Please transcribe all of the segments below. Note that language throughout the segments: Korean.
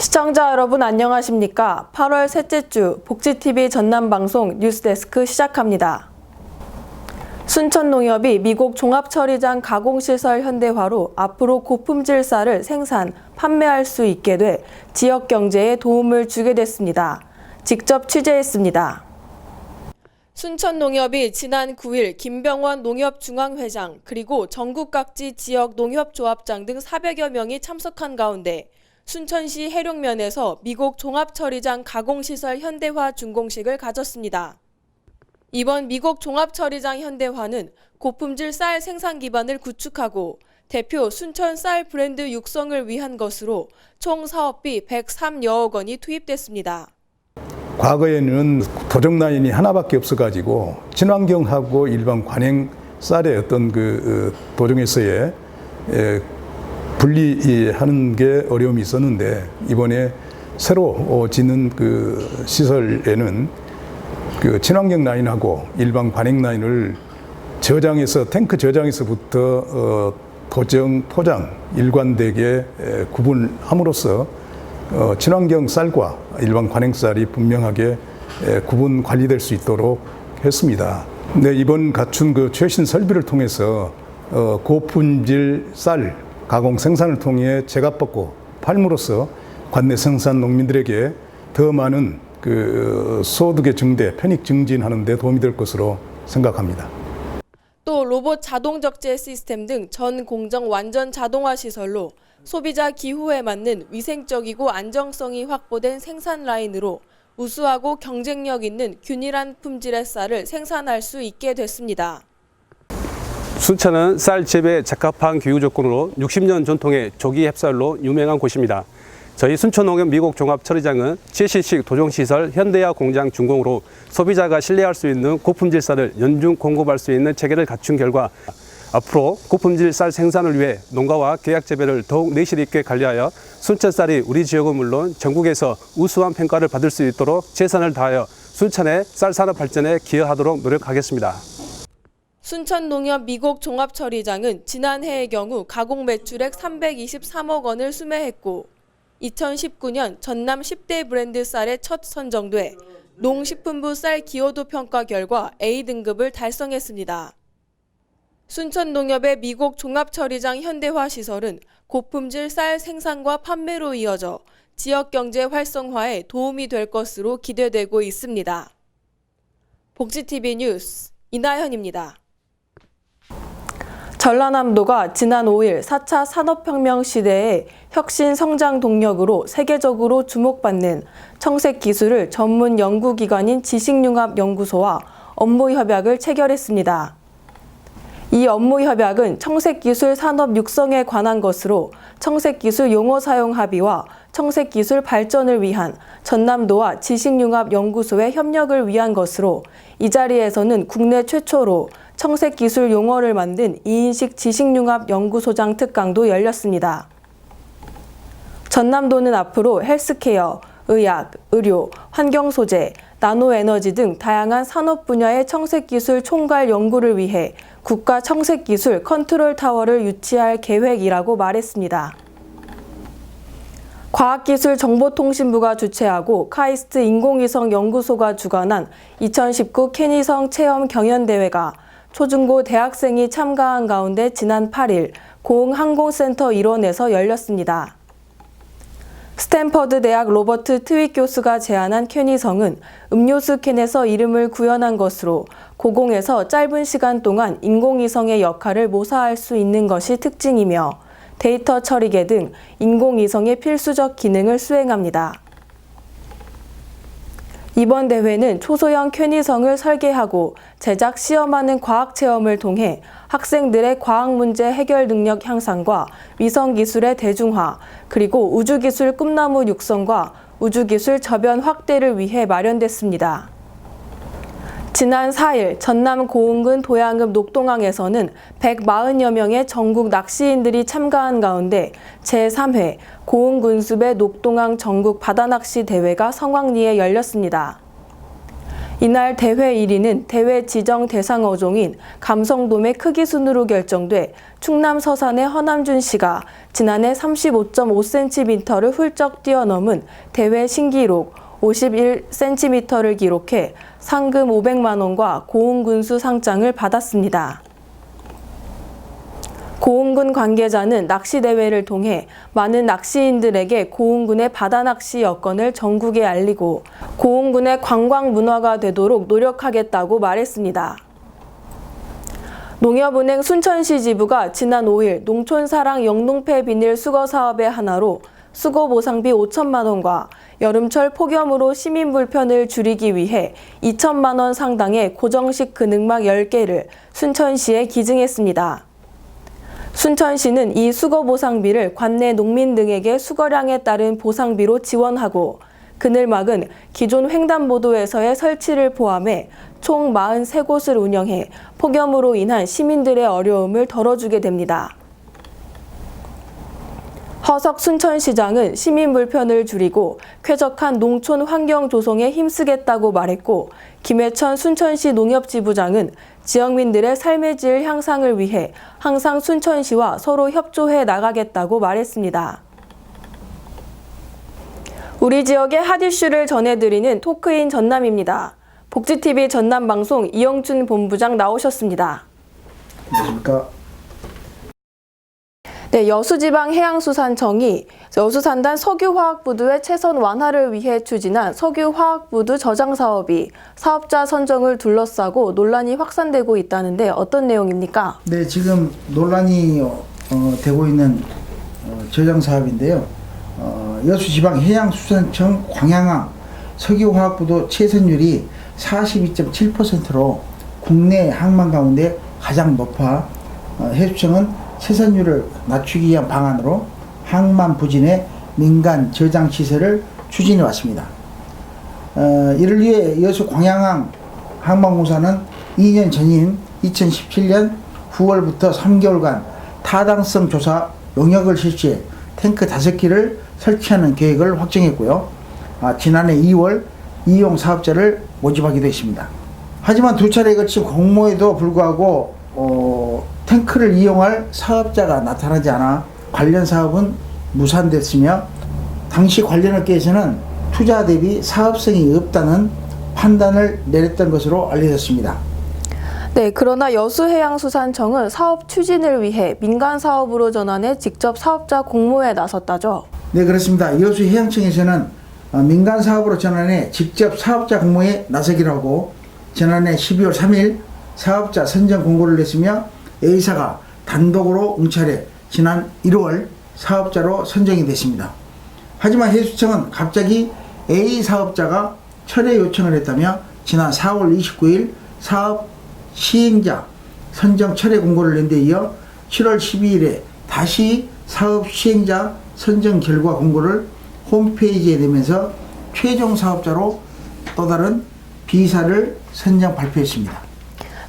시청자 여러분 안녕하십니까? 8월 셋째 주 복지TV 전남방송 뉴스데스크 시작합니다. 순천농협이 미국 종합처리장 가공시설 현대화로 앞으로 고품질 쌀을 생산, 판매할 수 있게 돼 지역 경제에 도움을 주게 됐습니다. 직접 취재했습니다. 순천농협이 지난 9일 김병원 농협중앙회장 그리고 전국 각지 지역 농협조합장 등 400여 명이 참석한 가운데 순천시 해룡면에서 미국 종합처리장 가공시설 현대화 준공식을 가졌습니다. 이번 미국 종합처리장 현대화는 고품질 쌀 생산 기반을 구축하고 대표 순천 쌀 브랜드 육성을 위한 것으로 총 사업비 103여억 원이 투입됐습니다. 과거에는 도정 라인이 하나밖에 없어가지고 친환경하고 일반 관행 쌀의 어떤 그 어, 도정에서의 에, 분리하는 게 어려움이 있었는데 이번에 새로 어, 짓는 그 시설에는 그 친환경 라인하고 일반 관행 라인을 저장에서 탱크 저장에서부터 어, 도정 포장 일관되게 에, 구분함으로써 어, 친환경 쌀과 일반 관행 쌀이 분명하게 에, 구분 관리될 수 있도록 했습니다. 네, 이번 갖춘 그 최신 설비를 통해서 어, 고품질 쌀 가공 생산을 통해 제값받고 팔므로써 관내 생산 농민들에게 더 많은 그 소득의 증대, 편익 증진하는 데 도움이 될 것으로 생각합니다. 또 로봇 자동 적재 시스템 등 전 공정 완전 자동화 시설로 소비자 기후에 맞는 위생적이고 안정성이 확보된 생산 라인으로 우수하고 경쟁력 있는 균일한 품질의 쌀을 생산할 수 있게 됐습니다. 순천은 쌀 재배에 적합한 기후 조건으로 60년 전통의 조기 햅쌀로 유명한 곳입니다. 저희 순천농협 미국 종합 처리장은 최신식 도정시설 현대화 공장 준공으로 소비자가 신뢰할 수 있는 고품질 쌀을 연중 공급할 수 있는 체계를 갖춘 결과 앞으로 고품질 쌀 생산을 위해 농가와 계약 재배를 더욱 내실 있게 관리하여 순천 쌀이 우리 지역은 물론 전국에서 우수한 평가를 받을 수 있도록 최선을 다하여 순천의 쌀 산업 발전에 기여하도록 노력하겠습니다. 순천농협 미국 종합처리장은 지난해의 경우 가공 매출액 323억 원을 수매했고 2019년 전남 10대 브랜드 쌀에 첫 선정돼 농식품부 쌀 기여도 평가 결과 A등급을 달성했습니다. 순천농협의 미국 종합처리장 현대화 시설은 고품질 쌀 생산과 판매로 이어져 지역 경제 활성화에 도움이 될 것으로 기대되고 있습니다. 복지TV 뉴스 이나현입니다. 전라남도가 지난 5일 4차 산업혁명 시대의 혁신 성장 동력으로 세계적으로 주목받는 청색 기술을 전문 연구기관인 지식융합연구소와 업무 협약을 체결했습니다. 이 업무 협약은 청색 기술 산업 육성에 관한 것으로 청색 기술 용어 사용 합의와 청색 기술 발전을 위한 전남도와 지식융합연구소의 협력을 위한 것으로 이 자리에서는 국내 최초로 청색 기술 용어를 만든 이인식 지식융합연구소장 특강도 열렸습니다. 전남도는 앞으로 헬스케어, 의학, 의료, 환경 소재, 나노 에너지 등 다양한 산업 분야의 청색 기술 총괄 연구를 위해 국가 청색기술 컨트롤 타워를 유치할 계획이라고 말했습니다. 과학기술정보통신부가 주최하고 카이스트 인공위성 연구소가 주관한 2019 캐니성 체험 경연대회가 초중고 대학생이 참가한 가운데 지난 8일 고흥항공센터 일원에서 열렸습니다. 스탠퍼드 대학 로버트 트윗 교수가 제안한 캐니성은 음료수 캔에서 이름을 구현한 것으로 고공에서 짧은 시간 동안 인공위성의 역할을 모사할 수 있는 것이 특징이며 데이터 처리계 등 인공위성의 필수적 기능을 수행합니다. 이번 대회는 초소형 쾌니성을 설계하고 제작 시험하는 과학 체험을 통해 학생들의 과학 문제 해결 능력 향상과 위성 기술의 대중화, 그리고 우주 기술 꿈나무 육성과 우주 기술 저변 확대를 위해 마련됐습니다. 지난 4일 전남 고흥군 도양읍 녹동항에서는 140여 명의 전국 낚시인들이 참가한 가운데 제3회 고흥군수배 녹동항 전국 바다낚시 대회가 성황리에 열렸습니다. 이날 대회 1위는 대회 지정 대상 어종인 감성돔의 크기 순으로 결정돼 충남 서산의 허남준 씨가 지난해 35.5cm를 훌쩍 뛰어넘은 대회 신기록 51cm를 기록해 상금 500만 원과 고흥군수 상장을 받았습니다. 고흥군 관계자는 낚시 대회를 통해 많은 낚시인들에게 고흥군의 바다 낚시 여건을 전국에 알리고 고흥군의 관광 문화가 되도록 노력하겠다고 말했습니다. 농협은행 순천시 지부가 지난 5일 농촌사랑 영농패 비닐 수거 사업의 하나로 수거 보상비 5천만 원과 여름철 폭염으로 시민 불편을 줄이기 위해 2천만 원 상당의 고정식 근육막 10개를 순천시에 기증했습니다. 순천시는 이 수거 보상비를 관내 농민 등에게 수거량에 따른 보상비로 지원하고 그늘막은 기존 횡단보도에서의 설치를 포함해 총 43곳을 운영해 폭염으로 인한 시민들의 어려움을 덜어주게 됩니다. 허석 순천시장은 시민 불편을 줄이고 쾌적한 농촌 환경 조성에 힘쓰겠다고 말했고 김해천 순천시 농협지부장은 지역민들의 삶의 질 향상을 위해 항상 순천시와 서로 협조해 나가겠다고 말했습니다. 우리 지역의 핫 이슈를 전해드리는 토크인 전남입니다. 복지TV 전남방송 이영준 본부장 나오셨습니다. 안녕하십니까. 네, 여수지방해양수산청이 여수산단 석유화학부두의 채선 완화를 위해 추진한 석유화학부두 저장 사업이 사업자 선정을 둘러싸고 논란이 확산되고 있다는데 어떤 내용입니까? 네, 지금 논란이 어, 어, 되고 있는 어, 저장 사업인데요. 어, 여수지방해양수산청 광양항 석유화학부도 채선율이 42.7%로 국내 항만 가운데 가장 높아 어, 해수청은 채선율을 낮추기 위한 방안으로 항만 부진의 민간 저장 시설을 추진해 왔습니다. 어, 이를 위해 여수 광양항 항만공사는 2년 전인 2017년 9월부터 3개월간 타당성 조사 용역을 실시해 탱크 5기를 설치하는 계획을 확정했고요. 아, 지난해 2월 이용 사업자를 모집하기도 했습니다. 하지만 두 차례에 걸친 공모에도 불구하고 어, 탱크를 이용할 사업자가 나타나지 않아 관련 사업은 무산됐으며 당시 관련 업계에서는 투자 대비 사업성이 없다는 판단을 내렸던 것으로 알려졌습니다. 네, 그러나 여수해양수산청은 사업 추진을 위해 민간 사업으로 전환해 직접 사업자 공모에 나섰다죠. 네, 그렇습니다. 여수 해양청에서는 어, 민간 사업으로 전환해 직접 사업자 공모에 나서기로 하고 지난해 12월 3일 사업자 선정 공고를 냈으며 A사가 단독으로 응찰해 지난 1월 사업자로 선정이 됐습니다. 하지만 해수청은 갑자기 A 사업자가 철회 요청을 했다며 지난 4월 29일 사업 시행자 선정 철회 공고를 낸 데 이어 7월 12일에 다시 사업 시행자 선정 결과 공고를 홈페이지에 내면서 최종 사업자로 또 다른 B사를 선정 발표했습니다.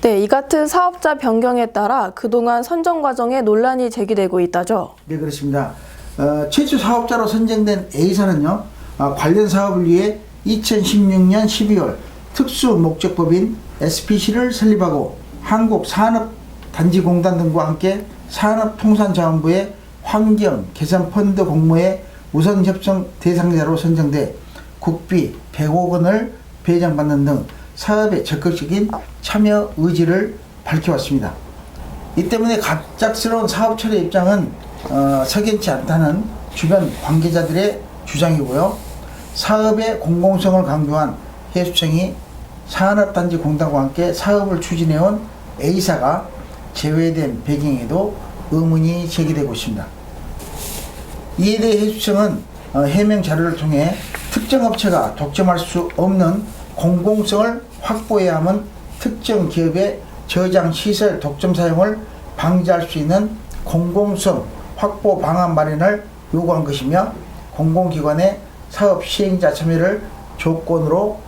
네, 이 같은 사업자 변경에 따라 그동안 선정 과정에 논란이 제기되고 있다죠. 네, 그렇습니다. 어, 최초 사업자로 선정된 A사는요, 어, 관련 사업을 위해 2016년 12월 특수 목적법인 SPC를 설립하고 한국 산업단지공단 등과 함께 산업통상자원부의 환경 개선 펀드 공모에 우선 협정 대상자로 선정돼 국비 100억 원을 배정받는 등 사업에 적극적인 참여 의지를 밝혀왔습니다. 이 때문에 갑작스러운 사업 처리 입장은 어, 석연치 않다는 주변 관계자들의 주장이고요. 사업의 공공성을 강조한 해수청이 산업단지 공단과 함께 사업을 추진해온 A사가 제외된 배경에도 의문이 제기되고 있습니다. 이에 대해 해수청은 어, 해명 자료를 통해 특정 업체가 독점할 수 없는 공공성을 확보해야 함은 특정 기업의 저장 시설 독점 사용을 방지할 수 있는 공공성 확보 방안 마련을 요구한 것이며 공공기관의 사업 시행자 참여를 조건으로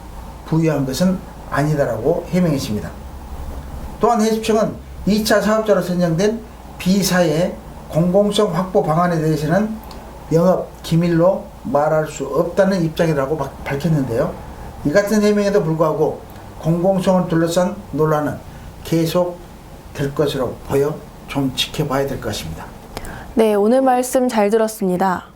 부여한 것은 아니다라고 해명했습니다. 또한 해수청은 2차 사업자로 선정된 B사의 공공성 확보 방안에 대해서는 영업 기밀로 말할 수 없다는 입장이라고 바- 밝혔는데요. 이 같은 해명에도 불구하고 공공성을 둘러싼 논란은 계속 될 것으로 보여 좀 지켜봐야 될 것입니다. 네, 오늘 말씀 잘 들었습니다.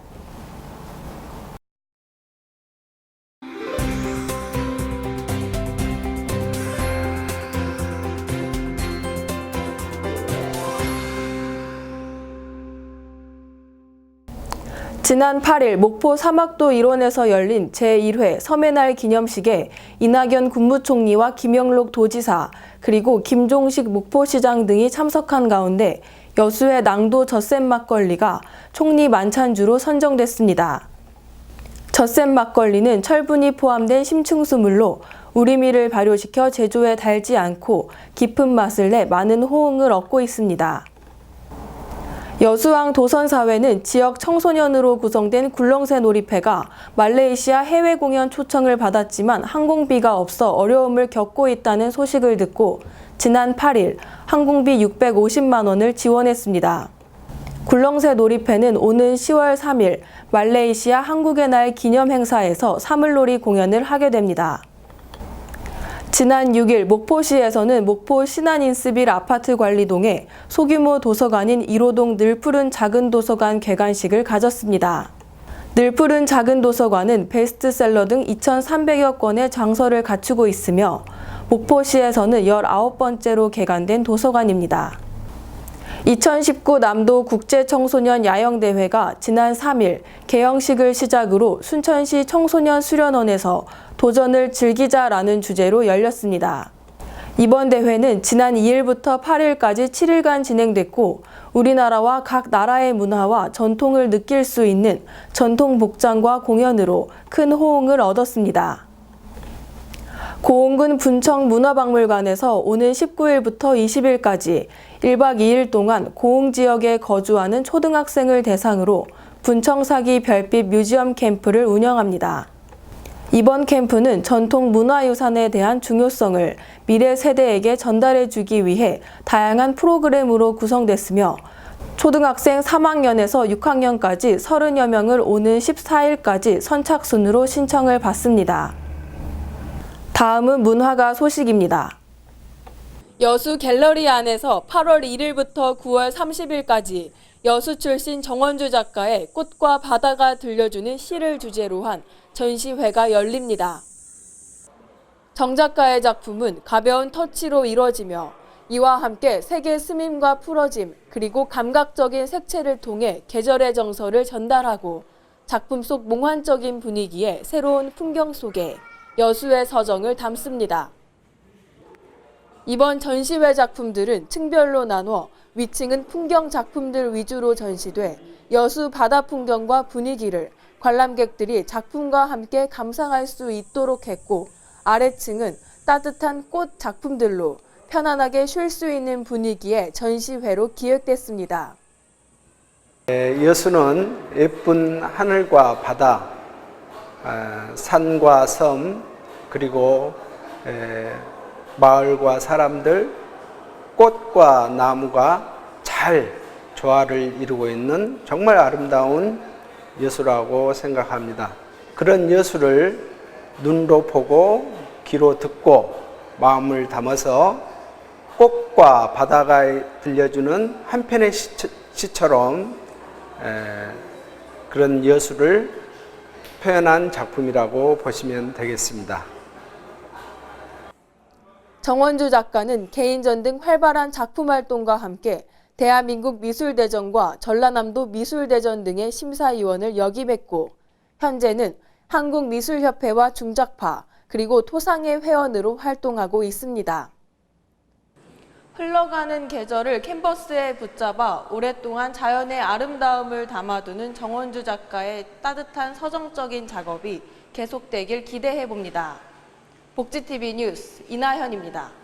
지난 8일 목포 사막도 일원에서 열린 제1회 섬의 기념식에 이낙연 국무총리와 김영록 도지사 그리고 김종식 목포시장 등이 참석한 가운데 여수의 낭도 젖센 막걸리가 총리 만찬주로 선정됐습니다. 젖센 막걸리는 철분이 포함된 심층수물로 우리미를 발효시켜 제조에 달지 않고 깊은 맛을 내 많은 호응을 얻고 있습니다. 여수왕 도선사회는 지역 청소년으로 구성된 굴렁쇠 놀이패가 말레이시아 해외 공연 초청을 받았지만 항공비가 없어 어려움을 겪고 있다는 소식을 듣고 지난 8일 항공비 650만 원을 지원했습니다. 굴렁쇠 놀이패는 오는 10월 3일 말레이시아 한국의 날 기념 행사에서 사물놀이 공연을 하게 됩니다. 지난 6일 목포시에서는 목포 신안인스빌 아파트 관리동에 소규모 도서관인 1호동 늘푸른 작은 도서관 개관식을 가졌습니다. 늘푸른 작은 도서관은 베스트셀러 등 2,300여 건의 장서를 갖추고 있으며 목포시에서는 19번째로 개관된 도서관입니다. 2019 남도 국제청소년 야영대회가 지난 3일 개영식을 시작으로 순천시 청소년 수련원에서 도전을 즐기자라는 주제로 열렸습니다. 이번 대회는 지난 2일부터 8일까지 7일간 진행됐고 우리나라와 각 나라의 문화와 전통을 느낄 수 있는 전통 복장과 공연으로 큰 호응을 얻었습니다. 고흥군 분청문화박물관에서 오는 19일부터 20일까지 1박 2일 동안 고흥 지역에 거주하는 초등학생을 대상으로 분청사기 별빛 뮤지엄 캠프를 운영합니다. 이번 캠프는 전통 문화유산에 대한 중요성을 미래 세대에게 전달해 주기 위해 다양한 프로그램으로 구성됐으며 초등학생 3학년에서 6학년까지 30여 명을 오는 14일까지 선착순으로 신청을 받습니다. 다음은 문화가 소식입니다. 여수 갤러리 안에서 8월 1일부터 9월 30일까지 여수 출신 정원주 작가의 꽃과 바다가 들려주는 시를 주제로 한 전시회가 열립니다. 정 작가의 작품은 가벼운 터치로 이뤄지며 이와 함께 색의 스밈과 풀어짐 그리고 감각적인 색채를 통해 계절의 정서를 전달하고 작품 속 몽환적인 분위기에 새로운 풍경 속에 여수의 서정을 담습니다. 이번 전시회 작품들은 층별로 나눠 위층은 풍경 작품들 위주로 전시돼 여수 바다 풍경과 분위기를 관람객들이 작품과 함께 감상할 수 있도록 했고 아래층은 따뜻한 꽃 작품들로 편안하게 쉴 수 있는 분위기의 전시회로 기획됐습니다. 에, 여수는 예쁜 하늘과 바다, 아, 산과 섬, 그리고 에, 마을과 사람들, 꽃과 나무가 잘 조화를 이루고 있는 정말 아름다운 여수라고 생각합니다. 그런 여수를 눈으로 보고 귀로 듣고 마음을 담아서 꽃과 바다가 들려주는 한편의 시처, 에, 그런 여수를 표현한 작품이라고 보시면 되겠습니다. 정원주 작가는 개인전 등 활발한 작품 활동과 함께 대한민국 미술대전과 전라남도 미술대전 등의 심사위원을 역임했고 현재는 한국미술협회와 중작파 그리고 토상의 회원으로 활동하고 있습니다. 흘러가는 계절을 캔버스에 붙잡아 오랫동안 자연의 아름다움을 담아두는 정원주 작가의 따뜻한 서정적인 작업이 계속되길 기대해 봅니다. 복지TV 뉴스 이나현입니다.